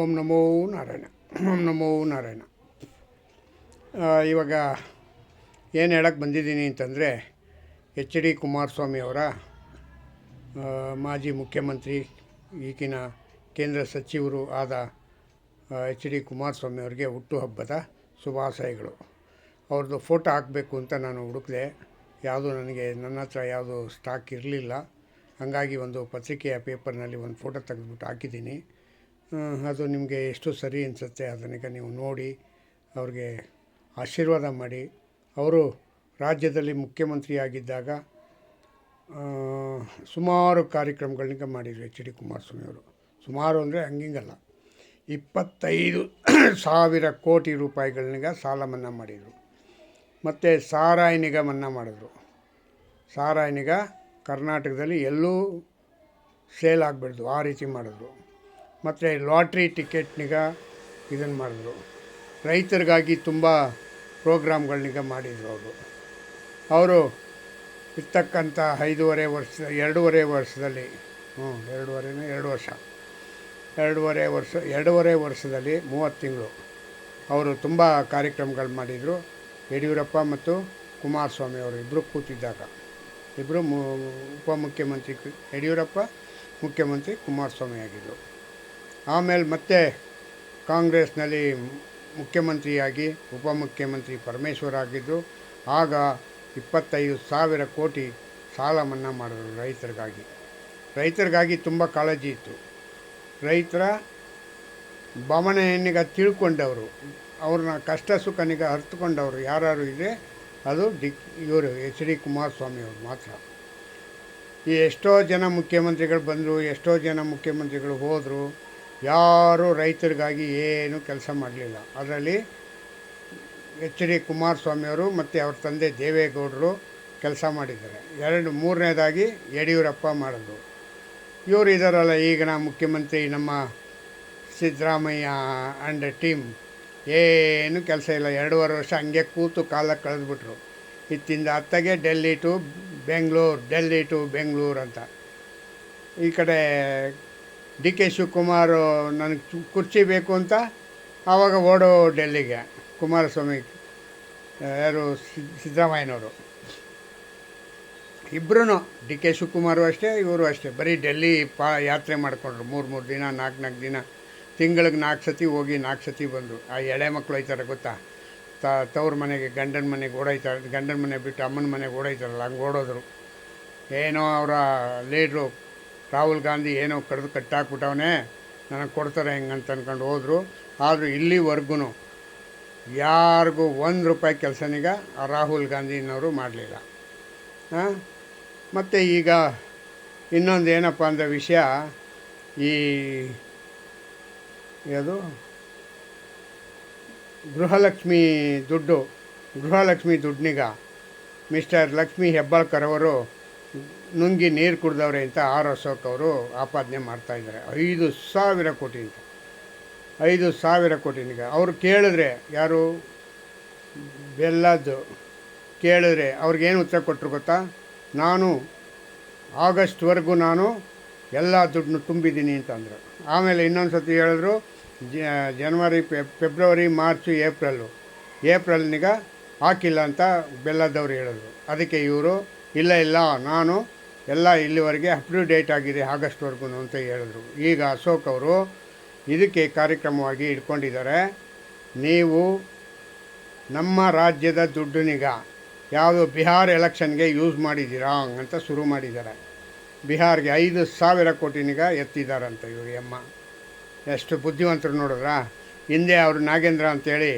ಓಂ ನಮೋ ನಾರಾಯಣ, ಓಂ ನಮೋ ನಾರಾಯಣ. ಇವಾಗ ಏನು ಹೇಳಕ್ಕೆ ಬಂದಿದ್ದೀನಿ ಅಂತಂದರೆ ಎಚ್ ಡಿ ಕುಮಾರಸ್ವಾಮಿ ಅವರ ಮಾಜಿ ಮುಖ್ಯಮಂತ್ರಿ, ಈಗಿನ ಕೇಂದ್ರ ಸಚಿವರು ಆದ ಎಚ್ ಡಿ ಕುಮಾರಸ್ವಾಮಿ ಅವರಿಗೆ ಹುಟ್ಟುಹಬ್ಬದ ಶುಭಾಶಯಗಳು. ಅವ್ರದ್ದು ಫೋಟೋ ಹಾಕಬೇಕು ಅಂತ ನಾನು ಹುಡುಕಿದೆ. ಯಾವುದು ನನಗೆ, ನನ್ನ ಹತ್ರ ಯಾವುದು ಸ್ಟಾಕ್ ಇರಲಿಲ್ಲ. ಹಾಗಾಗಿ ಒಂದು ಪತ್ರಿಕೆಯ ಪೇಪರ್ನಲ್ಲಿ ಒಂದು ಫೋಟೋ ತೆಗೆದುಬಿಟ್ಟು ಹಾಕಿದ್ದೀನಿ. ಅದು ನಿಮಗೆ ಎಷ್ಟು ಸರಿ ಅನಿಸುತ್ತೆ ಅದನ್ನೀಗ ನೀವು ನೋಡಿ, ಅವ್ರಿಗೆ ಆಶೀರ್ವಾದ ಮಾಡಿ. ಅವರು ರಾಜ್ಯದಲ್ಲಿ ಮುಖ್ಯಮಂತ್ರಿಯಾಗಿದ್ದಾಗ ಸುಮಾರು ಕಾರ್ಯಕ್ರಮಗಳನ್ನ ಮಾಡಿದರು ಎಚ್ ಡಿ ಕುಮಾರಸ್ವಾಮಿ ಅವರು. ಸುಮಾರು ಅಂದರೆ ಹಂಗಿಂಗಲ್ಲ. ಇಪ್ಪತ್ತೈದು ಸಾವಿರ ಕೋಟಿ ರೂಪಾಯಿಗಳನ್ನ ಸಾಲ ಮನ್ನಾ ಮಾಡಿದರು. ಮತ್ತು ಸಾರಾಯನಿಗ ಮನ್ನಾ ಮಾಡಿದ್ರು. ಸಾರಾಯನಿಗ ಕರ್ನಾಟಕದಲ್ಲಿ ಎಲ್ಲೂ ಸೇಲ್ ಆಗಬಾರ್ದು ಆ ರೀತಿ ಮಾಡಿದ್ರು. ಮತ್ತು ಲಾಟ್ರಿ ಟಿಕೆಟ್ನಿಗ ಇದನ್ನು ಮಾಡಿದ್ರು. ರೈತರಿಗಾಗಿ ತುಂಬ ಪ್ರೋಗ್ರಾಮ್ಗಳನ್ನೀಗ ಮಾಡಿದರು ಅವರು. ಅವರು ಇರ್ತಕ್ಕಂಥ ಐದೂವರೆ ವರ್ಷ, ಎರಡೂವರೆ ವರ್ಷದಲ್ಲಿ, ಹ್ಞೂ, ಎರಡೂವರೆನೇ ಎರಡು ವರ್ಷ. ಎರಡೂವರೆ ವರ್ಷ, ಎರಡೂವರೆ ವರ್ಷದಲ್ಲಿ ಮೂವತ್ತು ತಿಂಗಳು ಅವರು ತುಂಬ ಕಾರ್ಯಕ್ರಮಗಳು ಮಾಡಿದರು. ಯಡಿಯೂರಪ್ಪ ಮತ್ತು ಕುಮಾರಸ್ವಾಮಿ ಅವರು ಇಬ್ಬರು ಕೂತಿದ್ದಾಗ. ಇಬ್ಬರು ಮು ಉಪಮುಖ್ಯಮಂತ್ರಿ ಯಡಿಯೂರಪ್ಪ, ಮುಖ್ಯಮಂತ್ರಿ ಕುಮಾರಸ್ವಾಮಿ ಆಗಿದ್ದರು ಆಮೇಲೆ ಮತ್ತೆ ಕಾಂಗ್ರೆಸ್ನಲ್ಲಿ ಮುಖ್ಯಮಂತ್ರಿಯಾಗಿ, ಉಪಮುಖ್ಯಮಂತ್ರಿ ಪರಮೇಶ್ವರ್ ಆಗಿದ್ದು, ಆಗ ಇಪ್ಪತ್ತೈದು ಸಾವಿರ ಕೋಟಿ ಸಾಲ ಮನ್ನಾ ಮಾಡಿದ್ರು ರೈತರಿಗಾಗಿ. ರೈತರಿಗಾಗಿ ತುಂಬ ಕಾಳಜಿ ಇತ್ತು. ರೈತರ ಭಾವನೆಯನ್ನೀಗ ತಿಳ್ಕೊಂಡವರು. ಅವ್ರನ್ನ ಕಷ್ಟ ಸುಖನಿಗ ಅರ್ಥಕೊಂಡವರು ಯಾರು ಇದೆ ಅದು ಡಿ, ಇವರು ಎಚ್ ಡಿ ಕುಮಾರಸ್ವಾಮಿ ಅವರು ಮಾತ್ರ. ಈ ಎಷ್ಟೋ ಜನ ಮುಖ್ಯಮಂತ್ರಿಗಳು ಬಂದರು, ಎಷ್ಟೋ ಜನ ಮುಖ್ಯಮಂತ್ರಿಗಳು ಹೋದರು ಯಾರೂ ರೈತರಿಗಾಗಿ ಏನೂ ಕೆಲಸ ಮಾಡಲಿಲ್ಲ. ಅದರಲ್ಲಿ ಎಚ್ ಡಿ ಕುಮಾರಸ್ವಾಮಿಯವರು ಮತ್ತು ಅವ್ರ ತಂದೆ ದೇವೇಗೌಡರು ಕೆಲಸ ಮಾಡಿದ್ದಾರೆ. ಎರಡು, ಮೂರನೇದಾಗಿ ಯಡಿಯೂರಪ್ಪ ಮಾಡಿದ್ರು. ಇವರು ಇದ್ದಾರಲ್ಲ ಈಗಿನ ಮುಖ್ಯಮಂತ್ರಿ, ನಮ್ಮ ಸಿದ್ದರಾಮಯ್ಯ ಆ್ಯಂಡ್ ಟೀಮ್ ಏನು ಕೆಲಸ ಇಲ್ಲ. ಎರಡೂವರೆ ವರ್ಷ ಹಂಗೆ ಕೂತು ಕಾಲ ಕಳೆದ್ಬಿಟ್ರು. ಇತ್ತಿಂದ ಅತ್ತಗೆ ಡೆಲ್ಲಿ ಟು ಬೆಂಗಳೂರು, ಡೆಲ್ಲಿ ಟು ಬೆಂಗಳೂರು ಅಂತ. ಈ ಕಡೆ ಡಿ ಕೆ ಶಿವಕುಮಾರ್, ನನಗೆ ಕುರ್ಚಿ ಬೇಕು ಅಂತ ಆವಾಗ ಓಡೋ ಡೆಲ್ಲಿಗೆ. ಕುಮಾರಸ್ವಾಮಿ ಯಾರು ಸಿದ್- ಸಿದ್ದರಾಮಯ್ಯನವರು. ಇಬ್ಬರೂ ಡಿ ಕೆ ಶಿವಕುಮಾರು ಅಷ್ಟೇ, ಇವರು ಅಷ್ಟೇ. ಬರೀ ಡೆಲ್ಲಿ ಪಾ, ಯಾತ್ರೆ ಮಾಡಿಕೊಂಡ್ರು. ಮೂರು ಮೂರು ದಿನ, ನಾಲ್ಕು ನಾಲ್ಕು ದಿನ. ತಿಂಗಳಿಗೆ ನಾಲ್ಕು ಸತಿ ಹೋಗಿ, ನಾಲ್ಕು ಸತಿ ಬಂದರು. ಆ ಎಳೆ ಮಕ್ಕಳು ಹೋಯ್ತಾರೆ ಗೊತ್ತಾ? ತ, ತವ್ರ ಮನೆಗೆ, ಗಂಡನ ಮನೆಗೆ ಓಡಾಯ್ತಾರೆ, ಗಂಡನ ಮನೆ ಬಿಟ್ಟು ಅಮ್ಮನ ಮನೆಗೆ ಓಡಾಯ್ತಾರಲ್ಲ, ಹಂಗೆ ಓಡೋದ್ರು. ಏನೋ ಅವರ, ಲೀಡ್ರು ರಾಹುಲ್ ಗಾಂಧಿ ಏನೋ ಕಡ್ದು ಕಟ್ಟಾಕ್ಬಿಟ್ಟವನೇ, ನನಗೆ ಕೊಡ್ತಾರೆ ಹೆಂಗಂತ ಅಂದ್ಕೊಂಡು ಹೋದರು. ಆದರೂ ಇಲ್ಲಿವರೆಗೂ ಯಾರಿಗೂ ಒಂದು ರೂಪಾಯಿ ಕೆಲಸನೀಗ ರಾಹುಲ್ ಗಾಂಧಿನವರು ಮಾಡಲಿಲ್ಲ. ಮತ್ತು ಈಗ ಇನ್ನೊಂದು ಏನಪ್ಪ ಅಂದರೆ ವಿಷಯ, ಈ ಅದು ಗೃಹಲಕ್ಷ್ಮಿ ದುಡ್ಡು, ಗೃಹಲಕ್ಷ್ಮಿ ದುಡ್ಡಿನಿಗ ಮಿಸ್ಟರ್ ಲಕ್ಷ್ಮಿ ಹೆಬ್ಬಾಳ್ಕರ್ ಅವರು ನುಂಗಿ ನೀರು ಕುಡ್ದವ್ರೆ ಅಂತ ಆರ್ ಅಶೋಕ್ ಅವರು ಆಪಾದನೆ ಮಾಡ್ತಾಯಿದ್ದಾರೆ ಐದು ಸಾವಿರ ಕೋಟಿ ಅಂತ. ಐದು ಸಾವಿರ ಕೋಟಿನಿಗೆ ಅವರು ಕೇಳಿದ್ರೆ ಯಾರು? ಬೆಲ್ಲದ್ದು. ಕೇಳಿದ್ರೆ ಅವ್ರಿಗೇನು ಉತ್ತರ ಕೊಟ್ಟರು ಗೊತ್ತಾ? ನಾನು ಆಗಸ್ಟ್ವರೆಗೂ ನಾನು ಎಲ್ಲ ದುಡ್ಡನ್ನು ತುಂಬಿದ್ದೀನಿ ಅಂತಂದರು ಆಮೇಲೆ ಇನ್ನೊಂದು ಸತಿ ಹೇಳಿದ್ರು ಜನವರಿ ಫೆಬ್ ಫೆಬ್ರವರಿ, ಮಾರ್ಚು, ಏಪ್ರಿಲ್ಲು. ಏಪ್ರಿಲ್ನಿಗ ಹಾಕಿಲ್ಲ ಅಂತ ಬೆಲ್ಲದವ್ರು ಹೇಳಿದ್ರು. ಅದಕ್ಕೆ ಇವರು ಇಲ್ಲ ಇಲ್ಲ, ನಾನು ಎಲ್ಲ ಇಲ್ಲಿವರೆಗೆ ಅಪ್ ಟು ಡೇಟ್ ಆಗಿದೆ ಆಗಸ್ಟ್ವರೆಗೂ ಅಂತ ಹೇಳಿದ್ರು. ಈಗ ಅಶೋಕ್ ಅವರು ಇದಕ್ಕೆ ಕಾರ್ಯಕ್ರಮವಾಗಿ ಇಟ್ಕೊಂಡಿದ್ದಾರೆ. ನೀವು ನಮ್ಮ ರಾಜ್ಯದ ದುಡ್ಡನಿಗ ಯಾವುದು ಬಿಹಾರ್ ಎಲೆಕ್ಷನ್ಗೆ ಯೂಸ್ ಮಾಡಿದ್ದೀರಾ ಅಂತ ಶುರು ಮಾಡಿದ್ದಾರೆ. ಬಿಹಾರ್ಗೆ ಐದು ಸಾವಿರ ಕೋಟಿನಿಗ ಎತ್ತಿದ್ದಾರಂತ ಇವರು ಎಮ್ಮ. ಎಷ್ಟು ಬುದ್ಧಿವಂತರು ನೋಡಿದ್ರಾ? ಹಿಂದೆ ಅವರು ನಾಗೇಂದ್ರ ಅಂತೇಳಿ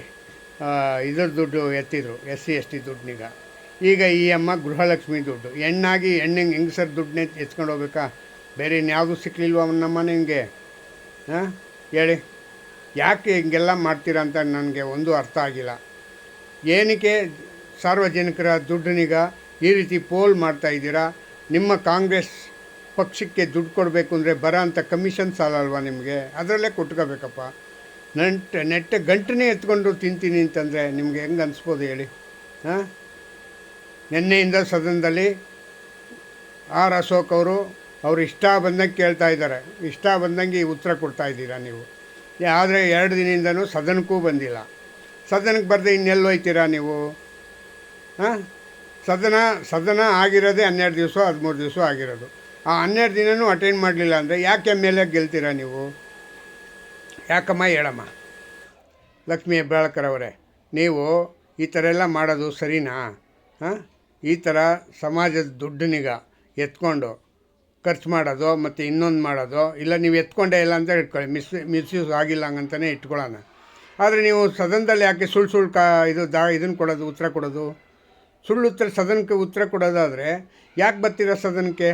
ಇದ್ರ ದುಡ್ಡು ಎತ್ತಿದ್ರು, ಎಸ್ ಸಿ, ಎಸ್ ಟಿ ದುಡ್ಡಿನೀಗ. ಈಗ ಈ ಅಮ್ಮ ಗೃಹಲಕ್ಷ್ಮಿ ದುಡ್ಡು. ಹೆಣ್ಣಾಗಿ ಹೆಣ್ಣಿಗೆ ಹೆಂಗಸರ್ ದುಡ್ಡನ್ನೇ ಎತ್ಕೊಂಡು ಹೋಗ್ಬೇಕಾ? ಬೇರೆ ಇನ್ಯಾವುದೂ ಸಿಕ್ಕಲಿಲ್ವ ಅವನಮ್ಮ ನಿಮಗೆ ಹಾಂ? ಹೇಳಿ. ಯಾಕೆ ಹಿಂಗೆಲ್ಲ ಮಾಡ್ತೀರಾ ಅಂತ ನನಗೆ ಒಂದು ಅರ್ಥ ಆಗಿಲ್ಲ. ಏನಕ್ಕೆ ಸಾರ್ವಜನಿಕರ ದುಡ್ಡನಿಗ ಈ ರೀತಿ ಪೋಲ್ ಮಾಡ್ತಾ ಇದ್ದೀರಾ? ನಿಮ್ಮ ಕಾಂಗ್ರೆಸ್ ಪಕ್ಷಕ್ಕೆ ದುಡ್ಡು ಕೊಡಬೇಕು ಅಂದರೆ ಬರೋ ಅಂಥ ಕಮಿಷನ್ ಸಾಲ ಅಲ್ವಾ ನಿಮಗೆ? ಅದರಲ್ಲೇ ಕೊಟ್ಕೋಬೇಕಪ್ಪ. ನಂಟ್ ನೆಟ್ಟ ಗಂಟನೇ ಎತ್ಕೊಂಡು ತಿಂತೀನಿ ಅಂತಂದರೆ ನಿಮಗೆ ಹೆಂಗೆ ಅನಿಸ್ಬೋದು ಹೇಳಿ? ಹಾಂ? ನಿನ್ನೆಯಿಂದ ಸದನದಲ್ಲಿ ಆರ್ ಅಶೋಕ್ ಅವರು, ಅವ್ರು ಇಷ್ಟ ಬಂದಂಗೆ ಕೇಳ್ತಾ ಇದ್ದಾರೆ. ಇಷ್ಟ ಬಂದಂಗೆ ಉತ್ತರ ಕೊಡ್ತಾ ಇದ್ದೀರಾ ನೀವು? ಆದರೆ ಎರಡು ದಿನದಿಂದನೂ ಸದನಕ್ಕೂ ಬಂದಿಲ್ಲ. ಸದನಕ್ಕೆ ಬರದೆ ಇನ್ನೆಲ್ಲಿ ಹೋಯ್ತೀರಾ ನೀವು? ಹಾಂ? ಸದನ ಸದನ ಆಗಿರೋದೇ ಹನ್ನೆರಡು ದಿವಸ, ಹದಿಮೂರು ದಿವಸ ಆಗಿರೋದು. ಆ ಹನ್ನೆರಡು ದಿನವೂ ಅಟೆಂಡ್ ಮಾಡಲಿಲ್ಲ ಅಂದರೆ ಯಾಕೆ ಮೇಲೆ ಗೆಲ್ತೀರಾ ನೀವು? ಯಾಕಮ್ಮ ಹೇಳಮ್ಮ? ಲಕ್ಷ್ಮೀ ಹೆಬ್ಬಾಳ್ಕರವರೇ ನೀವು ಈ ಥರ ಎಲ್ಲ ಮಾಡೋದು ಸರಿನಾ? ಹಾಂ? ಈ ಥರ ಸಮಾಜದ ದುಡ್ಡನ್ನೀಗ ಎತ್ಕೊಂಡು ಖರ್ಚು ಮಾಡೋದು ಮತ್ತು ಇನ್ನೊಂದು ಮಾಡೋದು, ಇಲ್ಲ ನೀವು ಎತ್ಕೊಂಡೇ ಇಲ್ಲ ಅಂತ ಇಟ್ಕೊಳ್ಳಿ ಮಿಸ್, ಮಿಸ್ಯೂಸ್ ಆಗಿಲ್ಲ ಹಂಗಂತಲೇ ಇಟ್ಕೊಳ್ಳೋಣ. ಆದರೆ ನೀವು ಸದನದಲ್ಲಿ ಯಾಕೆ ಸುಳ್ಳು ಸುಳ್ಳು ಕಾ, ಇದು ದಾ ಇದನ್ನು ಕೊಡೋದು, ಉತ್ತರ ಕೊಡೋದು? ಸುಳ್ಳು ಉತ್ತರ, ಸದನಕ್ಕೆ ಉತ್ತರ ಕೊಡೋದಾದರೆ ಯಾಕೆ ಬರ್ತೀರಾ ಸದನಕ್ಕೆ?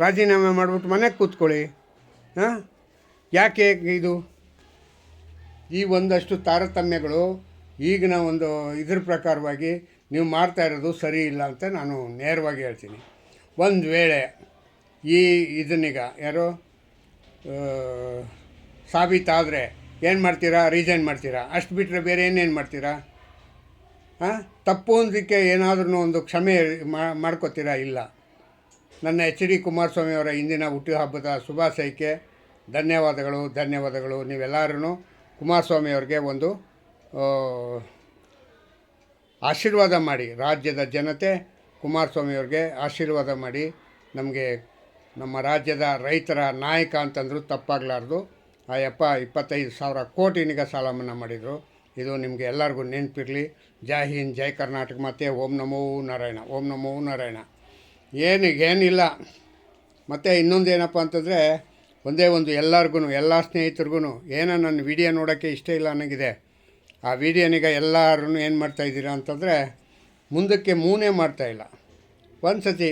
ರಾಜೀನಾಮೆ ಮಾಡಿಬಿಟ್ಟು ಮನೆಗೆ ಕೂತ್ಕೊಳ್ಳಿ. ಹಾಂ? ಯಾಕೆ ಇದು? ಈ ಒಂದಷ್ಟು ತಾರತಮ್ಯಗಳು ಈಗಿನ ಒಂದು ಇದ್ರ ಪ್ರಕಾರವಾಗಿ ನೀವು ಮಾಡ್ತಾ ಇರೋದು ಸರಿ ಇಲ್ಲ ಅಂತ ನಾನು ನೇರವಾಗಿ ಹೇಳ್ತೀನಿ. ಒಂದು ವೇಳೆ ಈ ಇದನ್ನೀಗ ಯಾರು ಸಾಬೀತಾದರೆ ಏನು ಮಾಡ್ತೀರಾ? ರೀಸೈನ್ ಮಾಡ್ತೀರಾ? ಅಷ್ಟು ಬಿಟ್ಟರೆ ಬೇರೆ ಏನೇನು ಮಾಡ್ತೀರಾ? ಹಾಂ ತಪ್ಪು ಅಂದಕ್ಕೆ ಏನಾದ್ರೂ ಒಂದು ಕ್ಷಮೆ ಮಾಡ್ಕೋತೀರಾ ಇಲ್ಲ? ನನ್ನ ಎಚ್ ಡಿ ಕುಮಾರಸ್ವಾಮಿ ಅವರ ಇಂದಿನ ಹುಟ್ಟುಹಬ್ಬದ ಶುಭಾಶಯಕ್ಕೆ ಧನ್ಯವಾದಗಳು ಧನ್ಯವಾದಗಳು. ನೀವೆಲ್ಲರೂ ಕುಮಾರಸ್ವಾಮಿ ಅವ್ರಿಗೆ ಒಂದು ಆಶೀರ್ವಾದ ಮಾಡಿ, ರಾಜ್ಯದ ಜನತೆ, ಕುಮಾರಸ್ವಾಮಿಯವ್ರಿಗೆ ಆಶೀರ್ವಾದ ಮಾಡಿ, ನಮಗೆ ನಮ್ಮ ರಾಜ್ಯದ ರೈತರ ನಾಯಕ ಅಂತಂದರೂ ತಪ್ಪಾಗಲಾರ್ದು. ಆ ಯಪ್ಪ ಇಪ್ಪತ್ತೈದು ಸಾವಿರ ಕೋಟಿನಿಗ ಸಾಲ ಮನ್ನಾ ಮಾಡಿದರು. ಇದು ನಿಮಗೆ ಎಲ್ಲರಿಗೂ ನೆನಪಿರಲಿ. ಜೈ ಹಿಂದ್, ಜೈ ಕರ್ನಾಟಕ. ಮತ್ತು ಓಂ ನಮೋ ನಾರಾಯಣ, ಓಂ ನಮೋ ನಾರಾಯಣ. ಏನು ಏನಿಲ್ಲ. ಮತ್ತು ಇನ್ನೊಂದು ಏನಪ್ಪ ಅಂತಂದರೆ, ಒಂದೇ ಒಂದು ಎಲ್ಲರಿಗೂ ಎಲ್ಲ ಸ್ನೇಹಿತರಿಗೂ ಏನೋ ನನ್ನ ವಿಡಿಯೋ ನೋಡೋಕ್ಕೆ ಇಷ್ಟ ಇಲ್ಲ ಅನ್ನೋಗಿದೆ. ಆ ವೀಡಿಯೋನಿಗ ಎಲ್ಲರೂ ಏನು ಮಾಡ್ತಾಯಿದ್ದೀರಾ ಅಂತಂದರೆ ಮುಂದಕ್ಕೆ ಮೂನೇ ಮಾಡ್ತಾಯಿಲ್ಲ ಒಂದು ಸತಿ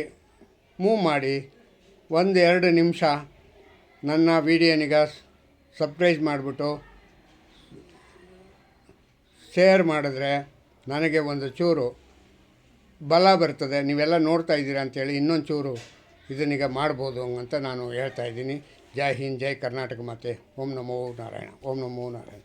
ಮೂವ್ ಮಾಡಿ ಒಂದು ಎರಡು ನಿಮಿಷ ನನ್ನ ವೀಡಿಯೋನಿಗ ಸಬ್ಸ್ಕ್ರೈಬ್ ಮಾಡಿಬಿಟ್ಟು ಶೇರ್ ಮಾಡಿದ್ರೆ ನನಗೆ ಒಂದು ಚೂರು ಬಲ ಬರ್ತದೆ. ನೀವೆಲ್ಲ ನೋಡ್ತಾ ಇದ್ದೀರಾ ಅಂತೇಳಿ ಇನ್ನೊಂದು ಚೂರು ಇದನ್ನೀಗ ಮಾಡ್ಬೋದು ಅಂತ ನಾನು ಹೇಳ್ತಾ ಇದ್ದೀನಿ. ಜೈ ಹಿಂದ್, ಜೈ ಕರ್ನಾಟಕ ಮಾತೆ. ಓಂ ನಮೋ ನಾರಾಯಣ, ಓಂ ನಮೋ ನಾರಾಯಣ.